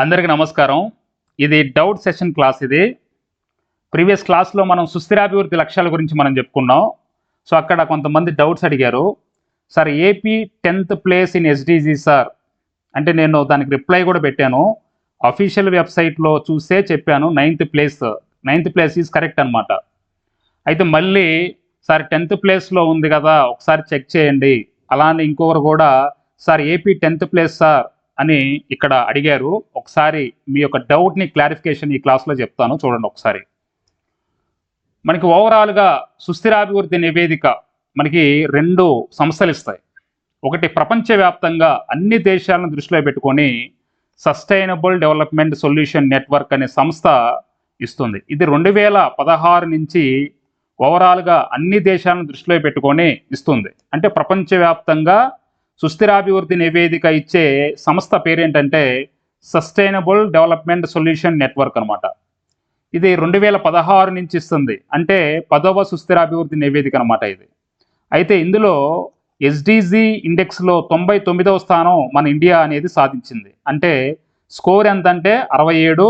అందరికీ నమస్కారం. ఇది డౌట్ సెషన్ క్లాస్ ఇది. ప్రీవియస్ క్లాస్లో మనం సుస్థిరాభివృద్ధి లక్ష్యాల గురించి మనం చెప్పుకున్నాం. సో అక్కడ కొంతమంది డౌట్స్ అడిగారు. Sir AP tenth place in SDG sir. అంటే నేను దానికి రిప్లై కూడా పెట్టాను. అఫీషియల్ వెబ్సైట్లో చూసే చెప్పాను ninth place. Ninth place is correct అనమాట అయితే మళ్ళీ సార్ టెన్త్ ప్లేస్లో ఉంది కదా ఒకసారి చెక్ చేయండి. అలానే ఇంకొకరు కూడా sir AP tenth place sir. అని ఇక్కడ అడిగారు. ఒకసారి మీ యొక్క డౌట్ని క్లారిఫికేషన్ ఈ క్లాస్లో చెప్తాను. చూడండి ఒకసారి. మనకి ఓవరాల్గా సుస్థిరాభివృద్ధి నివేదిక మనకి రెండు సంస్థలు ఇస్తాయి. ఒకటి ప్రపంచవ్యాప్తంగా అన్ని దేశాలను దృష్టిలో పెట్టుకొని సస్టైనబుల్ డెవలప్మెంట్ సొల్యూషన్ నెట్వర్క్ అనే సంస్థ ఇస్తుంది. ఇది రెండు వేల పదహారు నుంచి ఓవరాల్గా అన్ని దేశాలను దృష్టిలో పెట్టుకొని ఇస్తుంది. అంటే ప్రపంచవ్యాప్తంగా సుస్థిరాభివృద్ధి నివేదిక ఇచ్చే సంస్థ పేరేంటంటే సస్టైనబుల్ డెవలప్మెంట్ సొల్యూషన్ నెట్వర్క్ అనమాట ఇది రెండు వేల పదహారు నుంచి ఇస్తుంది. అంటే పదవ సుస్థిరాభివృద్ధి నివేదిక అనమాట ఇది. అయితే ఇందులో ఎస్డిజి ఇండెక్స్లో తొంభై తొమ్మిదవ స్థానం మన ఇండియా అనేది సాధించింది. అంటే స్కోర్ ఎంత అంటే అరవై ఏడు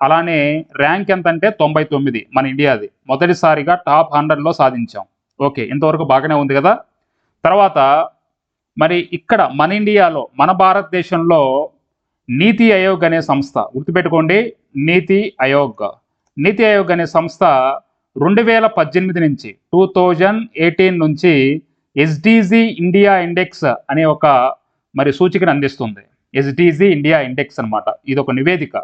అలానే ర్యాంక్ ఎంత అంటే తొంభై తొమ్మిది మన ఇండియాది. మొదటిసారిగా టాప్ హండ్రెడ్లో సాధించాం. ఓకే ఇంతవరకు బాగానే ఉంది కదా? తర్వాత మరి ఇక్కడ మన ఇండియాలో మన భారతదేశంలో నీతి ఆయోగ్ అనే సంస్థ గుర్తుపెట్టుకోండి నీతి ఆయోగ్. నీతి ఆయోగ్ అనే సంస్థ రెండు వేల పద్దెనిమిది నుంచి టూ థౌజండ్ ఎయిటీన్ నుంచి ఎస్డిజి ఇండియా ఇండెక్స్ అనే ఒక మరి సూచికను అందిస్తుంది. ఎస్డిజి ఇండియా ఇండెక్స్ అనమాట ఇది ఒక నివేదిక.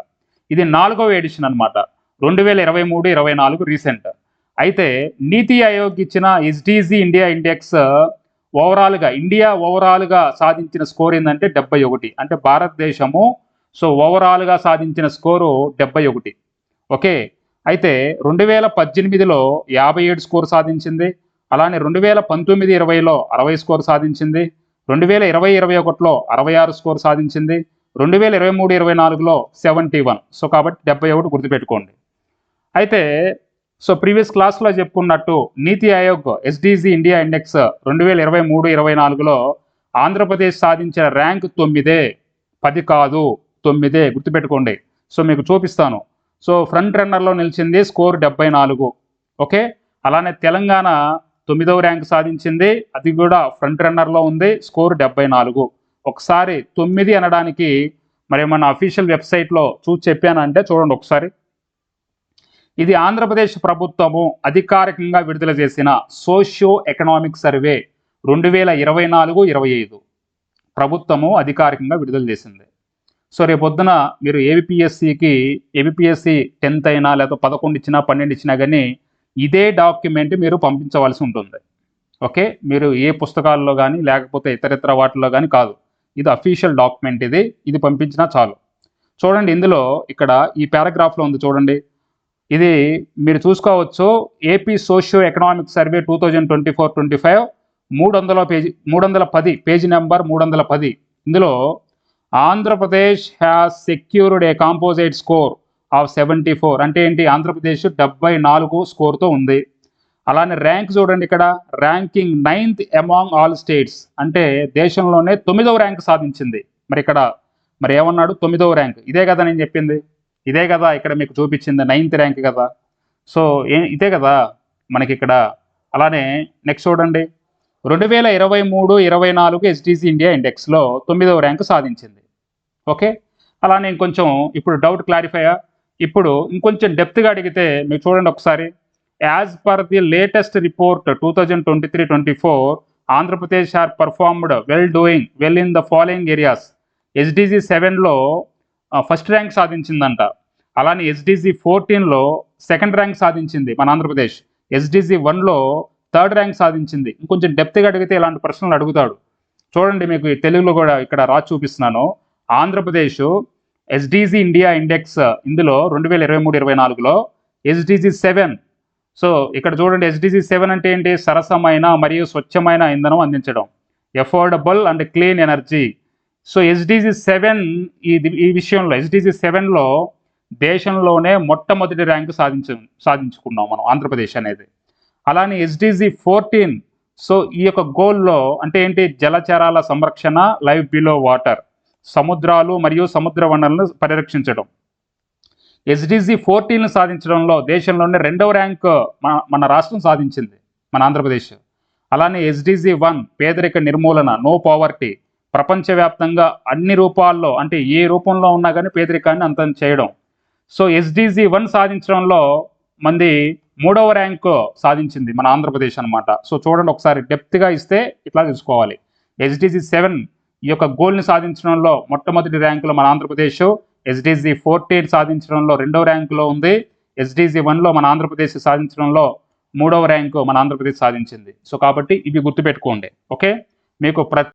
ఇది నాలుగవ ఎడిషన్ అన్నమాట. రెండు వేల ఇరవై మూడు ఇరవై నాలుగు రీసెంట్. అయితే నీతి ఆయోగ్ ఇచ్చిన ఎస్డిజి ఇండియా ఇండెక్స్ ఓవరాల్గా ఇండియా ఓవరాల్గా సాధించిన స్కోర్ ఏంటంటే డెబ్బై ఒకటి. అంటే భారతదేశము సో ఓవరాల్గా సాధించిన స్కోరు డెబ్బై ఒకటి. ఓకే? అయితే రెండు వేల పద్దెనిమిదిలో యాభై ఏడు స్కోర్ సాధించింది. అలానే రెండు వేల పంతొమ్మిది ఇరవైలో అరవై స్కోర్ సాధించింది. రెండు వేల ఇరవై ఇరవై ఒకటిలో అరవై ఆరు స్కోర్ సాధించింది. రెండు వేల ఇరవై మూడు ఇరవై నాలుగులో సెవెంటీ వన్. సో కాబట్టి డెబ్బై ఒకటి గుర్తుపెట్టుకోండి. అయితే సో ప్రీవియస్ క్లాస్లో చెప్పుకున్నట్టు నీతి ఆయోగ్ ఎస్డిజి ఇండియా ఇండెక్స్ రెండు వేల ఇరవై మూడు ఇరవై నాలుగులో ఆంధ్రప్రదేశ్ సాధించిన ర్యాంక్ తొమ్మిదే పది కాదు తొమ్మిదే గుర్తుపెట్టుకోండి. సో మీకు చూపిస్తాను. సో ఫ్రంట్ రన్నర్లో నిలిచింది స్కోర్ డెబ్బై నాలుగు. ఓకే? అలానే తెలంగాణ తొమ్మిదవ ర్యాంక్ సాధించింది అది కూడా ఫ్రంట్ రన్నర్లో ఉంది స్కోర్ డెబ్బై నాలుగు. ఒకసారి తొమ్మిది అనడానికి మరి మన అఫీషియల్ వెబ్సైట్లో చూసి చెప్పానంటే చూడండి ఒకసారి. ఇది ఆంధ్రప్రదేశ్ ప్రభుత్వము అధికారికంగా విడుదల చేసిన సోషియో ఎకనామిక్ సర్వే రెండు వేల ఇరవై నాలుగు ఇరవై ఐదు. ప్రభుత్వము అధికారికంగా విడుదల చేసింది. సో రేపొద్దున మీరు ఏబిపిఎస్సికి ఏబిపిఎస్సి టెన్త్ అయినా లేదా పదకొండు ఇచ్చినా పన్నెండు ఇచ్చినా కానీ ఇదే డాక్యుమెంట్ మీరు పంపించవలసి ఉంటుంది. ఓకే? మీరు ఏ పుస్తకాల్లో కానీ లేకపోతే ఇతరితర వాటిల్లో కానీ కాదు. ఇది అఫీషియల్ డాక్యుమెంట్ ఇది. ఇది పంపించినా చాలు. చూడండి ఇందులో ఇక్కడ ఈ పారాగ్రాఫ్లో ఉంది చూడండి. ఇది మీరు చూసుకోవచ్చు AP socio economic survey two thousand twenty four twenty five మూడు వందల పేజీ మూడు వందల పది పేజీ నెంబర్ మూడు వందల పది. ఇందులో Andhra Pradesh has secured a composite score of seventy four అంటే ఏంటి? ఆంధ్రప్రదేశ్ డెబ్బై నాలుగు స్కోర్తో ఉంది. అలానే ర్యాంక్ చూడండి ఇక్కడ. Ranking ninth among all states అంటే దేశంలోనే తొమ్మిదవ ర్యాంక్ సాధించింది. మరి ఇక్కడ మరి ఏమన్నాడు? తొమ్మిదవ ర్యాంక్. ఇదే కదా నేను చెప్పింది. ఇదే కదా ఇక్కడ మీకు చూపించింది నైన్త్ ర్యాంక్ కదా. సో ఇదే కదా మనకి ఇక్కడ అలానే నెక్స్ట్ చూడండి. రెండు వేల ఇరవై మూడు ఇరవై నాలుగు ఎస్డిసి ఇండియా ఇండెక్స్లో తొమ్మిదవ ర్యాంకు సాధించింది. ఓకే అలానే ఇంకొంచెం ఇప్పుడు డౌట్ క్లారిఫైయా ఇప్పుడు ఇంకొంచెం డెప్త్గా అడిగితే మీరు చూడండి ఒకసారి. As per the latest report two thousand twenty three twenty four Andhra Pradesh are performed well doing well in the following areas SDG సెవెన్లో ఫస్ట్ ర్యాంక్ సాధించిందంట. అలానే ఎస్డిజి ఫోర్టీన్లో సెకండ్ ర్యాంక్ సాధించింది మన ఆంధ్రప్రదేశ్ ఎస్డిజి వన్లో థర్డ్ ర్యాంక్ సాధించింది. ఇంకొంచెం డెప్త్గా అడిగితే ఇలాంటి ప్రశ్నలు అడుగుతాడు. చూడండి మీకు తెలుగులో కూడా ఇక్కడ రాసి చూపిస్తున్నాను. ఆంధ్రప్రదేశ్ ఎస్డిజి ఇండియా ఇండెక్స్ ఇందులో రెండు వేల ఇరవై మూడు ఇరవై నాలుగులో ఎస్డిజి సెవెన్ సో ఇక్కడ చూడండి ఎస్డిజి సెవెన్ అంటే ఏంటి? సరసమైన మరియు స్వచ్ఛమైన ఇంధనం అందించడం. Affordable and clean energy so SDG seven ఈ ఈ విషయంలో ఎస్డిజి సెవెన్లో దేశంలోనే మొట్టమొదటి ర్యాంకు సాధించ సాధించుకున్నాం మనం ఆంధ్రప్రదేశ్ అనేది. అలానే ఎస్డిజి ఫోర్టీన్ సో ఈ యొక్క గోల్లో అంటే ఏంటి? జలచరాల సంరక్షణ లైవ్ బిలో వాటర్ సముద్రాలు మరియు సముద్ర వనరులను పరిరక్షించడం. ఎస్డిజి ఫోర్టీన్ను సాధించడంలో దేశంలోనే రెండవ ర్యాంక్ మన మన రాష్ట్రం సాధించింది మన ఆంధ్రప్రదేశ్. అలానే ఎస్డిజి వన్ పేదరిక నిర్మూలన నో పావర్టీ ప్రపంచవ్యాప్తంగా అన్ని రూపాల్లో అంటే ఏ రూపంలో ఉన్నా కానీ పేదరికాన్ని అంతం చేయడం. సో ఎస్డిజి వన్ సాధించడంలో మంది మూడవ ర్యాంకు సాధించింది మన ఆంధ్రప్రదేశ్ అన్నమాట. సో చూడండి ఒకసారి డెప్త్గా ఇస్తే ఇట్లా తీసుకోవాలి ఎస్డిజి సెవెన్ ఈ యొక్క గోల్ని సాధించడంలో మొట్టమొదటి ర్యాంకులో మన ఆంధ్రప్రదేశ్ ఎస్డిజి ఫోర్టీన్ సాధించడంలో రెండవ ర్యాంకులో ఉంది. ఎస్డిజి వన్లో మన ఆంధ్రప్రదేశ్ సాధించడంలో మూడవ ర్యాంకు మన ఆంధ్రప్రదేశ్ సాధించింది. సో కాబట్టి ఇవి గుర్తుపెట్టుకోండి. ఓకే? మీకు ప్రతి